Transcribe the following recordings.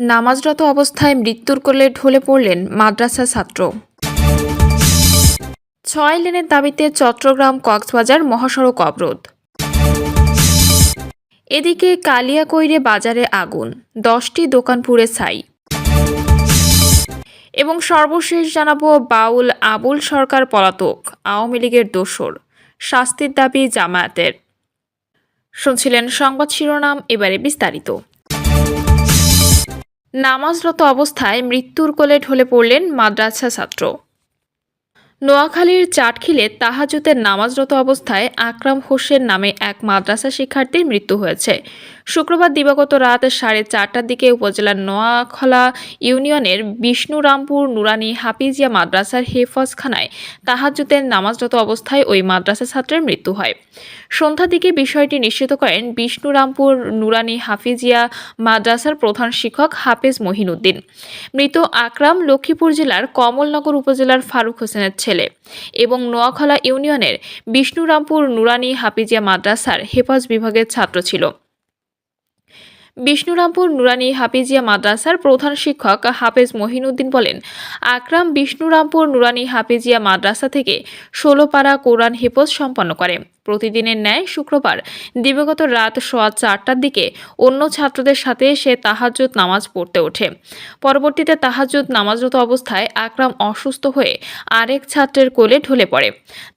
নামাজরত অবস্থায় মৃত্যুর কোলে ঢলে পড়লেন মাদ্রাসা ছাত্র। ছয় লেনের দাবিতে চট্টগ্রাম কক্সবাজার মহাসড়ক অবরোধ। এদিকে কালিয়াকৈরে বাজারে আগুন, দশটি দোকান পুড়ে ছাই। এবং সর্বশেষ জানাব বাউল আবুল সরকার পলাতক, আওয়ামী লীগের দোসর, শাস্তির দাবি জামায়াতের। শুনছিলেন সংবাদ শিরোনাম, এবারে বিস্তারিত। নামাজরত অবস্থায় মৃত্যুর কোলে ঢলে পড়লেন মাদ্রাসা ছাত্র। নোয়াখালীর চাটখিলে তাহাজুতের নামাজরত অবস্থায় আকরাম হোসেন নামে এক মাদ্রাসা শিক্ষার্থীর মৃত্যু হয়েছে। শুক্রবার দিবাগত রাত সাড়ে চারটার দিকে উপজেলার নোয়াখলা ইউনিয়নের বিষ্ণুরামপুর নুরানি হাফিজিয়া মাদ্রাসার হেফজখানায় তাহাজুতের নামাজরত অবস্থায় ওই মাদ্রাসা ছাত্রের মৃত্যু হয়। সন্ধ্যার দিকে বিষয়টি নিশ্চিত করেন বিষ্ণুরামপুর নুরানি হাফিজিয়া মাদ্রাসার প্রধান শিক্ষক হাফেজ মহিনুদ্দিন। মৃত আকরাম লক্ষ্মীপুর জেলার কমলনগর উপজেলার ফারুক হোসেনের এবং নোয়াখলা ইউনিয়নের বিষ্ণুরামপুর নুরানি হাফিজিয়া মাদ্রাসার হেফাজ বিভাগের ছাত্র ছিল। বিষ্ণুরামপুর নুরানি হাফিজিয়া মাদ্রাসার প্রধান শিক্ষক হাফেজ মহিনুদ্দিন বলেন, আকরাম বিষ্ণুরামপুর নুরানি হাফিজিয়া মাদ্রাসা থেকে ষোলোপাড়া কোরআন হেফজ সম্পন্ন করে। প্রতিদিনের ন্যায় শুক্রবার। দিবাগত রাত সোয়া চারটার দিকে অন্য ছাত্রদের সাথে সে তাহাজ্জুদ নামাজ পড়তে ওঠে। পরবর্তীতে তাহাজ্জুদ নামাজরত অবস্থায় আকরাম অসুস্থ হয়ে আরেক ছাত্রের কোলে ঢলে পড়ে।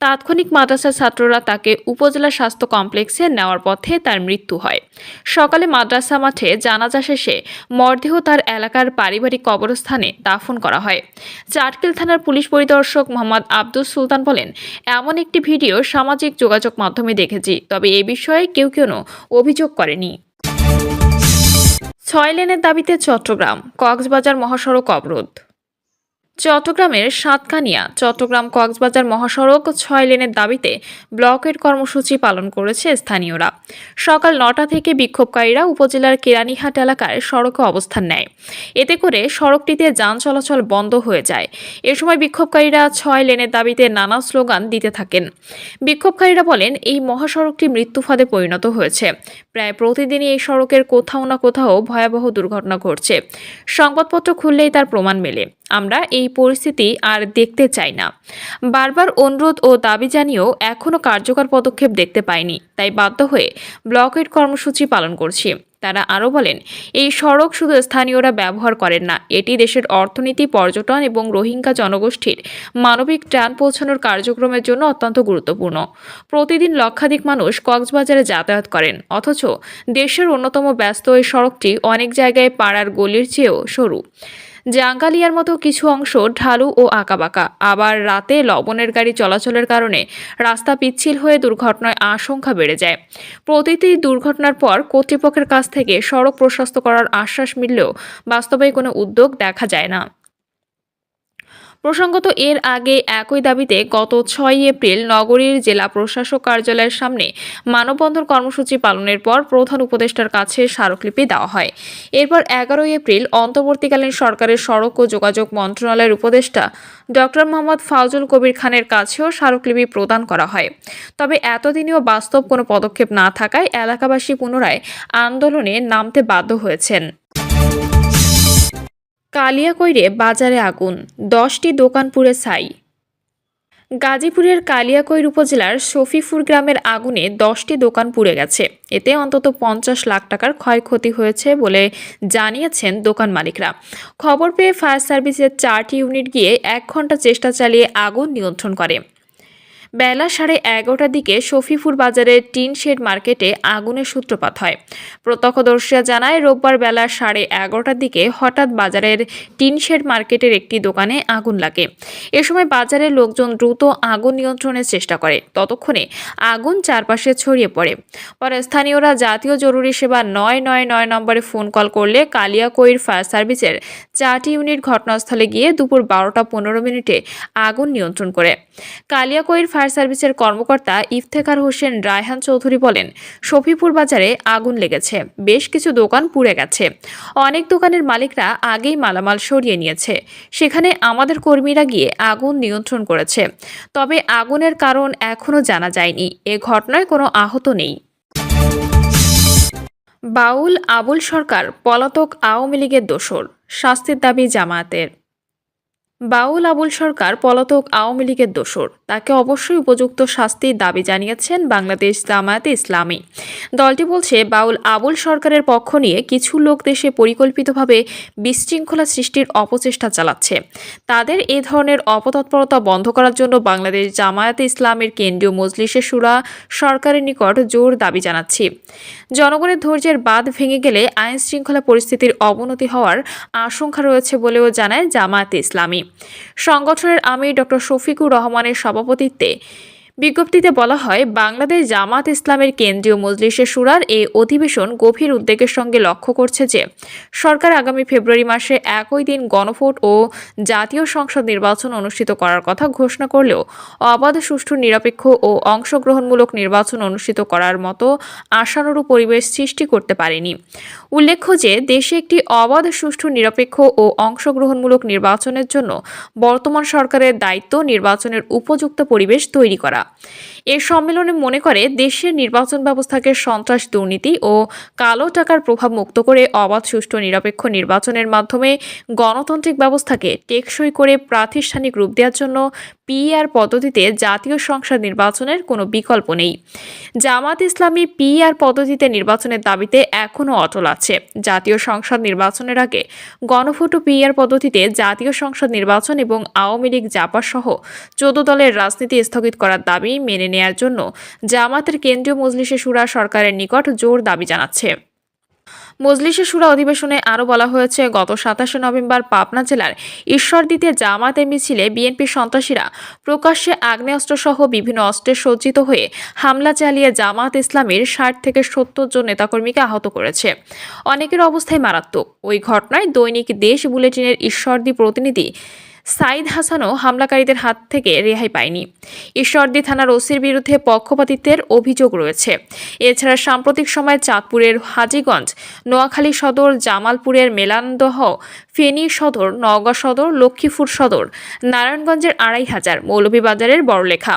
তাৎক্ষণিক মাদ্রাসার ছাত্ররা তাকে উপজেলা স্বাস্থ্য কমপ্লেক্সে নেওয়ার পথে তার মৃত্যু হয়। সকালে মাদ্রাসা মাঠে জানাজা শেষে মরদেহ তার এলাকার পারিবারিক কবরস্থানে দাফন করা হয়। চাটকিল থানার পুলিশ পরিদর্শক মোহাম্মদ আব্দুল সুলতান বলেন, এমন একটি ভিডিও সামাজিক যোগাযোগ মাধ্যমে দেখেছি, তবে এ বিষয়ে কেউ কেউ অভিযোগ করেনি। ছয় লেনের দাবিতে চট্টগ্রাম, কক্সবাজার মহাসড়ক অবরোধ। চট্টগ্রামের সাতকানিয়া চট্টগ্রাম কক্সবাজার মহাসড়ক ছয় লেনের দাবিতে ব্লকের কর্মসূচি পালন করেছে স্থানীয়রা। সকাল নটা থেকে বিক্ষোভকারীরা উপজেলার কেরানীহাট এলাকায় সড়কে অবস্থান নেয়। এতে করে সড়কটিতে যান চলাচল বন্ধ হয়ে যায়। এ সময় বিক্ষোভকারীরা ছয় লেনের দাবিতে নানা স্লোগান দিতে থাকেন। বিক্ষোভকারীরা বলেন, এই মহাসড়কটি মৃত্যুফাদে পরিণত হয়েছে। প্রায় প্রতিদিনই এই সড়কের কোথাও না কোথাও ভয়াবহ দুর্ঘটনা ঘটছে। সংবাদপত্র খুললেই তার প্রমাণ মেলে। আমরা এই পরিস্থিতি আর দেখতে চাই না। বারবার অনুরোধ ও দাবি জানিয়েও এখনও কার্যকর পদক্ষেপ দেখতে পাইনি। তাই বাধ্য হয়ে ব্লকের কর্মসূচি পালন করছি। তারা আরও বলেন, এই সড়ক শুধু স্থানীয়রা ব্যবহার করেন না, এটি দেশের অর্থনীতি, পর্যটন এবং রোহিঙ্গা জনগোষ্ঠীর মানবিক ত্রাণ পৌঁছানোর কার্যক্রমের জন্য অত্যন্ত গুরুত্বপূর্ণ। প্রতিদিন লক্ষাধিক মানুষ কক্সবাজারে যাতায়াত করেন, অথচ দেশের অন্যতম ব্যস্ত এই সড়কটি অনেক জায়গায় পাড়ার গলির চেয়েও সরু। জাঙ্গালিয়ার মতো কিছু অংশ ঢালু ও আঁকাবাঁকা। আবার রাতে লবণের গাড়ি চলাচলের কারণে রাস্তা পিচ্ছিল হয়ে দুর্ঘটনায় আশঙ্কা বেড়ে যায়। প্রতিটি দুর্ঘটনার পর কর্তৃপক্ষের কাছ থেকে সড়ক প্রশস্ত করার আশ্বাস মিললেও বাস্তবে কোনো উদ্যোগ দেখা যায় না। প্রসঙ্গত, এর আগে একই দাবিতে গত ছয় এপ্রিল নগরীর জেলা প্রশাসক কার্যালয়ের সামনে মানববন্ধন কর্মসূচি পালনের পর প্রধান উপদেষ্টার কাছে স্মারকলিপি দেওয়া হয়। এরপর এগারোই এপ্রিল অন্তর্বর্তীকালীন সরকারের সড়ক ও যোগাযোগ মন্ত্রণালয়ের উপদেষ্টা ডক্টর মোহাম্মদ ফাউজুল কবির খানের কাছেও স্মারকলিপি প্রদান করা হয়। তবে এতদিনেও বাস্তব কোনো পদক্ষেপ না থাকায় এলাকাবাসী পুনরায় আন্দোলনে নামতে বাধ্য হয়েছেন। কালিয়াকৈরে বাজারে আগুন, দশটি দোকান পুড়ে ছাই। গাজীপুরের কালিয়াকৈর উপজেলার সফিফুর গ্রামের আগুনে দশটি দোকান পুড়ে গেছে। এতে অন্তত পঞ্চাশ লাখ টাকার ক্ষয়ক্ষতি হয়েছে বলে জানিয়েছেন দোকান মালিকরা। খবর পেয়ে ফায়ার সার্ভিসের চারটি ইউনিট গিয়ে এক ঘণ্টা চেষ্টা চালিয়ে আগুন নিয়ন্ত্রণ করে। বেলা সাড়ে এগারোটার দিকে শফিপুর বাজারের টিন শেড মার্কেটে আগুনের সূত্রপাত হয়। প্রত্যক্ষদর্শীরা জানায়, রোববার বেলা সাড়ে এগারোটার দিকে হঠাৎ বাজারের টিন শেড মার্কেটের একটি দোকানে আগুন লাগে। এ সময় বাজারের লোকজন দ্রুত আগুন নিয়ন্ত্রণের চেষ্টা করে। ততক্ষণে আগুন চারপাশে ছড়িয়ে পড়ে। পরে স্থানীয়রা জাতীয় জরুরি সেবা নয় নয় নয় নম্বরে ফোন কল করলে কালিয়াকৈর ফায়ার সার্ভিসের চারটি ইউনিট ঘটনাস্থলে গিয়ে দুপুর বারোটা পনেরো মিনিটে আগুন নিয়ন্ত্রণ করে। কালিয়াকৈর ফায়ার সার্ভিসের কর্মকর্তা ইফতেখার হোসেন রায়হান চৌধুরী বলেন, শফিপুর বাজারে আগুন লেগেছে, বেশ কিছু দোকান পুড়ে গেছে। অনেক দোকানের মালিকরা আগেই মালামাল সরিয়ে নিয়েছে। সেখানে আমাদের কর্মীরা গিয়ে আগুন নিয়ন্ত্রণ করেছে। তবে আগুনের কারণ এখনও জানা যায়নি। এ ঘটনায় কোনো আহত নেই। বাউল আবুল সরকার, পলাতক আওয়ামী লীগের দোসর, শাস্তির দাবি জামায়াতের। বাউল আবুল সরকার, পলাতক আওয়ামী লীগের দোসর। তাকে অবশ্যই উপযুক্ত শাস্তির দাবি জানিয়েছেন বাংলাদেশ জামায়াতে ইসলামী। দলটি বলছে, বাউল আবুল সরকারের পক্ষ নিয়ে কিছু লোক দেশে পরিকল্পিতভাবে বিশৃঙ্খলা সৃষ্টির অপচেষ্টা চালাচ্ছে। তাদের এ ধরনের অপতৎপরতা বন্ধ করার জন্য বাংলাদেশ জামায়াতে ইসলামের কেন্দ্রীয় মজলিসে সুরা সরকারের নিকট জোর দাবি জানাচ্ছি। জনগণের ধৈর্যের বাঁধ ভেঙে গেলে আইন শৃঙ্খলা পরিস্থিতির অবনতি হওয়ার আশঙ্কা রয়েছে বলেও জানায় জামায়াতে ইসলামী। সংগঠনের আমির ডক্টর শফিকুর রহমানের সভাপতিত্বে বিজ্ঞপ্তিতে বলা হয়, বাংলাদেশ জামাত ইসলামের কেন্দ্রীয় মজলিসে সুরার এই অধিবেশন গভীর উদ্বেগের সঙ্গে লক্ষ্য করছে যে, সরকার আগামী ফেব্রুয়ারি মাসে একই দিন গণভোট ও জাতীয় সংসদ নির্বাচন অনুষ্ঠিত করার কথা ঘোষণা করলেও, অবাধ, সুষ্ঠু, নিরপেক্ষ ও অংশগ্রহণমূলক নির্বাচন অনুষ্ঠিত করার মতো আশানুরূপ পরিবেশ সৃষ্টি করতে পারেনি। উল্লেখ্য যে, দেশে একটি অবাধ, সুষ্ঠু, নিরপেক্ষ ও অংশগ্রহণমূলক নির্বাচনের জন্য বর্তমান সরকারের দায়িত্ব নির্বাচনের উপযুক্ত পরিবেশ তৈরি করা। 啊。এ সম্মেলনে মনে করে দেশের নির্বাচন ব্যবস্থাকে সন্ত্রাস, দুর্নীতি ও কালো টাকার প্রভাব মুক্ত করে অবাধ, সুষ্ঠু, নিরপেক্ষ নির্বাচনের মাধ্যমে গণতান্ত্রিক ব্যবস্থাকে টেকসই করে প্রাতিষ্ঠানিক রূপ দেওয়ার জন্য পিআর পদ্ধতিতে জাতীয় সংসদ নির্বাচনের কোনো বিকল্প নেই। জামাত ইসলামী পিআর পদ্ধতিতে নির্বাচনের দাবিতে এখনও অটল আছে। জাতীয় সংসদ নির্বাচনের আগে গণভোট পিআর পদ্ধতিতে জাতীয় সংসদ নির্বাচন এবং আওয়ামী লীগ জাপা সহ চোদ্দ দলের রাজনীতি স্থগিত করার দাবি মেনে নেয়ার জন্য জামাতের কেন্দ্রীয় মজলিসে সুরা সরকারের নিকট জোর দাবি জানাচ্ছে। মজলিসে সুরা অধিবেশনে আরও বলা হয়েছে, গত সাতাশে নভেম্বর পাবনা জেলার ঈশ্বরদীতে জামাতের মিছিলে বিএনপি সন্ত্রাসীরা প্রকাশ্যে আগ্নেয়াস্ত্রসহ বিভিন্ন অস্ত্রে সজ্জিত হয়ে হামলা চালিয়ে জামাত ইসলামের ষাট থেকে সত্তর জন নেতাকর্মীকে আহত করেছে। অনেকের অবস্থায় মারাত্মক। ওই ঘটনায় দৈনিক দেশ বুলেটিনের ঈশ্বরদী প্রতিনিধি সাইদ হাসানও হামলাকারীদের হাত থেকে রেহাই পায়নি। ঈশ্বরদী থানার ওসির বিরুদ্ধে পক্ষপাতিত্বের অভিযোগ রয়েছে। এছাড়া সাম্প্রতিক সময়ে চাঁদপুরের হাজিগঞ্জ, নোয়াখালী সদর, জামালপুরের মেলান্দহ ফেনী সদর, নওগাঁ সদর, লক্ষ্মীপুর সদর, নারায়ণগঞ্জের আড়াই হাজার মৌলভীবাজারের বড়লেখা।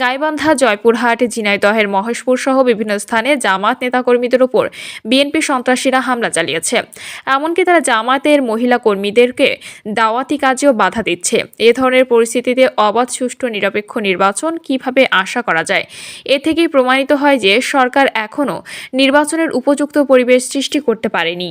গাইবান্ধা, জয়পুরহাট, ঝিনাইদহের মহেশপুর সহ বিভিন্ন স্থানে জামাত নেতাকর্মীদের ওপর বিএনপি সন্ত্রাসীরা হামলা চালিয়েছে। এমনকি তারা জামাতের মহিলা কর্মীদেরকে দাওয়াতি কাজেও বাধা দিচ্ছে। এ ধরনের পরিস্থিতিতে অবাধ, সুষ্ঠু, নিরপেক্ষ নির্বাচন কীভাবে আশা করা যায়? এ থেকেই প্রমাণিত হয় যে সরকার এখনও নির্বাচনের উপযুক্ত পরিবেশ সৃষ্টি করতে পারেনি।